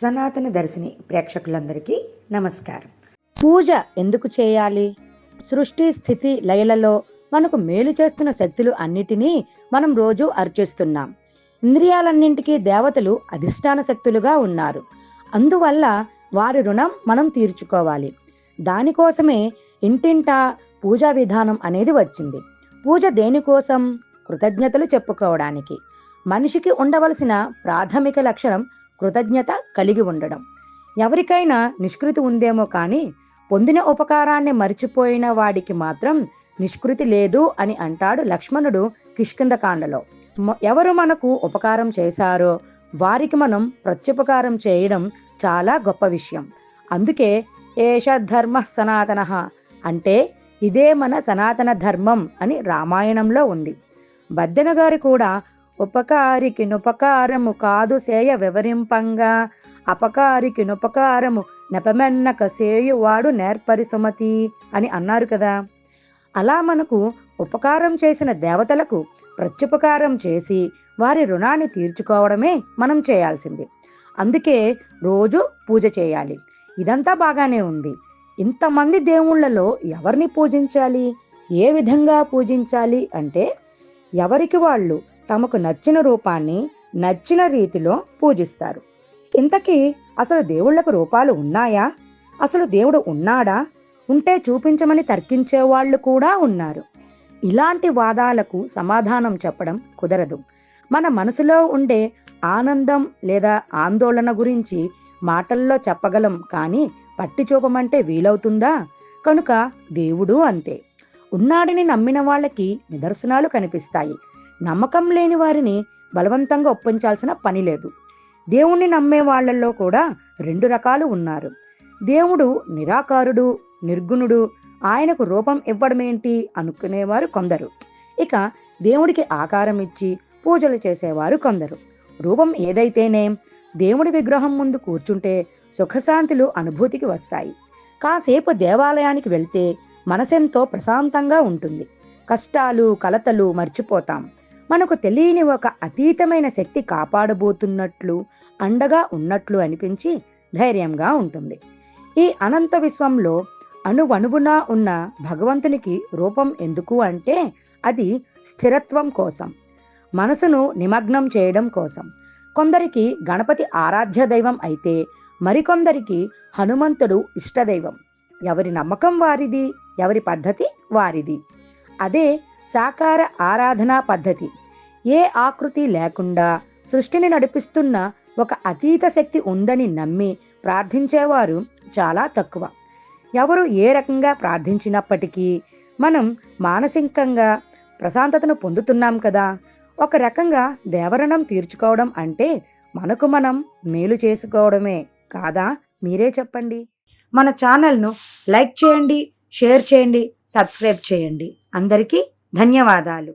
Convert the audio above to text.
సనాతన దర్శిని ప్రేక్షకులందరికీ నమస్కారం. పూజ ఎందుకు చేయాలి? సృష్టి స్థితి లయలలో మనకు మేలు చేస్తున్న శక్తులు అన్నిటినీ మనం రోజు అర్చిస్తున్నాం. ఇంద్రియాలన్నింటికీ దేవతలు అధిష్టాన శక్తులుగా ఉన్నారు. అందువల్ల వారి రుణం మనం తీర్చుకోవాలి. దానికోసమే ఇంటింటా పూజా విధానం అనేది వచ్చింది. పూజ దేనికోసం? కృతజ్ఞతలు చెప్పుకోవడానికి. మనిషికి ఉండవలసిన ప్రాథమిక లక్షణం కృతజ్ఞత కలిగి ఉండడం. ఎవరికైనా నిష్కృతి ఉందేమో కానీ పొందిన ఉపకారాన్ని మరిచిపోయిన వాడికి మాత్రం నిష్కృతి లేదు అని అంటాడు లక్ష్మణుడు కిష్కిందకాండలో ఎవరు మనకు ఉపకారం చేశారో వారికి మనం ప్రత్యుపకారం చేయడం చాలా గొప్ప విషయం. అందుకే ఏష ధర్మ సనాతన అంటే ఇదే మన సనాతన ధర్మం అని రామాయణంలో ఉంది. బద్దెన గారు కూడా ఉపకారికి నుపకారము కాదు సేయ వివరింపంగా. అపకారికి నుపకారము నెపమెన్నక సేయువాడు నేర్పరి సుమతి అని అన్నారు కదా. అలా మనకు ఉపకారం చేసిన దేవతలకు ప్రత్యుపకారం చేసి వారి రుణాన్ని తీర్చుకోవడమే మనం చేయాల్సింది. అందుకే రోజు పూజ చేయాలి. ఇదంతా బాగానే ఉంది. ఇంతమంది దేవుళ్ళలో ఎవరిని పూజించాలి? ఏ విధంగా పూజించాలి అంటే ఎవరికి వాళ్ళు తమకు నచ్చిన రూపాన్ని నచ్చిన రీతిలో పూజిస్తారు. ఇంతకీ అసలు దేవుళ్ళకు రూపాలు ఉన్నాయా? అసలు దేవుడు ఉన్నాడా? ఉంటే చూపించమని తర్కించే వాళ్ళు కూడా ఉన్నారు. ఇలాంటి వాదాలకు సమాధానం చెప్పడం కుదరదు. మన మనసులో ఉండే ఆనందం లేదా ఆందోళన గురించి మాటల్లో చెప్పగలం కానీ పట్టి చూపమంటే వీలవుతుందా? కనుక దేవుడు అంతే. ఉన్నాడని నమ్మిన వాళ్ళకి నిదర్శనాలు కనిపిస్తాయి. నమ్మకం లేని వారిని బలవంతంగా ఒప్పించాల్సిన పని లేదు. దేవుణ్ణి నమ్మే వాళ్ళల్లో కూడా రెండు రకాలు ఉన్నారు. దేవుడు నిరాకారుడు నిర్గుణుడు ఆయనకు రూపం ఇవ్వడమేంటి అనుకునేవారు కొందరు. ఇక దేవుడికి ఆకారం ఇచ్చి పూజలు చేసేవారు కొందరు. రూపం ఏదైతేనే దేవుడి విగ్రహం ముందు కూర్చుంటే సుఖశాంతులు అనుభూతికి వస్తాయి. కాసేపు దేవాలయానికి వెళ్తే మనసెంతో ప్రశాంతంగా ఉంటుంది. కష్టాలు కలతలు మర్చిపోతాం. మనకు తెలియని ఒక అతీతమైన శక్తి కాపాడబోతున్నట్లు అండగా ఉన్నట్లు అనిపించి ధైర్యంగా ఉంటుంది. ఈ అనంత విశ్వంలో అణువణువునా ఉన్న భగవంతునికి రూపం ఎందుకు అంటే అది స్థిరత్వం కోసం మనసును నిమగ్నం చేయడం కోసం. కొందరికి గణపతి ఆరాధ్య దైవం అయితే మరికొందరికి హనుమంతుడు ఇష్టదైవం. ఎవరి నమ్మకం వారిది ఎవరి పద్ధతి వారిది. అదే సాకార ఆరాధనా పద్ధతి. ఏ ఆకృతి లేకుండా సృష్టిని నడిపిస్తున్న ఒక అతీత శక్తి ఉందని నమ్మి ప్రార్థించేవారు చాలా తక్కువ. ఎవరు ఏ రకంగా ప్రార్థించినప్పటికీ మనం మానసికంగా ప్రశాంతతను పొందుతున్నాం కదా. ఒక రకంగా దేవరణం తీర్చుకోవడం అంటే మనకు మనం మేలు చేసుకోవడమే కాదా? మీరే చెప్పండి. మన ఛానల్ను లైక్ చేయండి షేర్ చేయండి సబ్స్క్రైబ్ చేయండి. అందరికీ ధన్యవాదాలు.